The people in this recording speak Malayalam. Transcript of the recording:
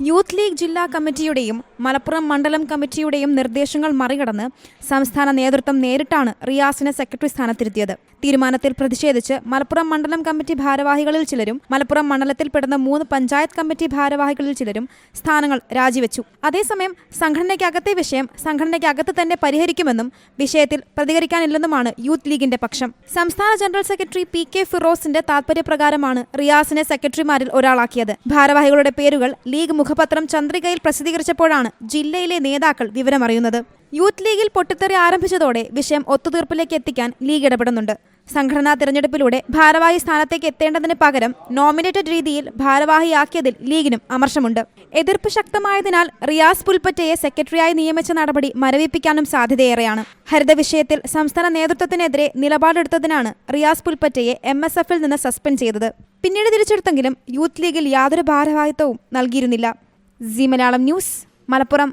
യൂത്ത് ലീഗ് ജില്ലാ കമ്മിറ്റിയുടെയും മലപ്പുറം മണ്ഡലം കമ്മിറ്റിയുടെയും നിർദ്ദേശങ്ങൾ മറികടന്ന് സംസ്ഥാന നേതൃത്വം നേരിട്ടാണ് റിയാസിനെ സെക്രട്ടറി സ്ഥാനത്തിരുത്തിയത്. തീരുമാനത്തിൽ പ്രതിഷേധിച്ച് മലപ്പുറം മണ്ഡലം കമ്മിറ്റി ഭാരവാഹികളിൽ ചിലരും മലപ്പുറം മണ്ഡലത്തിൽ മണ്ഡലത്തിൽപ്പെടുന്ന മൂന്ന് പഞ്ചായത്ത് കമ്മിറ്റി ഭാരവാഹികളിൽ ചിലരും സ്ഥാനങ്ങൾ രാജിവെച്ചു. അതേസമയം സംഘടനയ്ക്കകത്തെ വിഷയം സംഘടനയ്ക്കകത്ത് തന്നെ പരിഹരിക്കുമെന്നും വിഷയത്തിൽ പ്രതികരിക്കാനില്ലെന്നുമാണ് യൂത്ത് ലീഗിന്റെ പക്ഷം. സംസ്ഥാന ജനറൽ സെക്രട്ടറി പി കെ ഫിറോസിന്റെ താൽപര്യപ്രകാരമാണ് റിയാസിനെ സെക്രട്ടറിമാരിൽ ഒരാളാക്കിയത്. ഭാരവാഹികളുടെ പേരുകൾ ലീഗ് മുഖപത്രം ചന്ദ്രികയിൽ പ്രസിദ്ധീകരിച്ചപ്പോഴാണ് ജില്ലയിലെ നേതാക്കൾ വിവരമറിയുന്നത് യൂത്ത് ലീഗിൽ പൊട്ടിത്തെറി ആരംഭിച്ചതോടെ വിഷയം ഒത്തുതീർപ്പിലേക്ക് എത്തിക്കാൻ ലീഗ് ഇടപെടുന്നുണ്ട്. സംഘടനാ തിരഞ്ഞെടുപ്പിലൂടെ ഭാരവാഹി സ്ഥാനത്തേക്ക് എത്തേണ്ടതിന് പകരം നോമിനേറ്റഡ് രീതിയിൽ ഭാരവാഹിയാക്കിയതിൽ ലീഗിനും അമർഷമുണ്ട്. എതിർപ്പ് ശക്തമായതിനാൽ റിയാസ് പുൽപ്പറ്റയെ സെക്രട്ടറിയായി നിയമിച്ച നടപടി മരവിപ്പിക്കാനും സാധ്യതയേറെയാണ്. ഹരിത വിഷയത്തിൽ സംസ്ഥാന നേതൃത്വത്തിനെതിരെ നിലപാടെടുത്തതിനാണ് റിയാസ് പുൽപ്പറ്റയെ എം എസ് എഫിൽ നിന്ന് സസ്പെൻഡ് ചെയ്തത്. പിന്നീട് തിരിച്ചെടുത്തെങ്കിലും യൂത്ത് ലീഗിൽ യാതൊരു ഭാരവാഹിത്വവും നൽകിയിരുന്നില്ല. C Malayalam news Malappuram.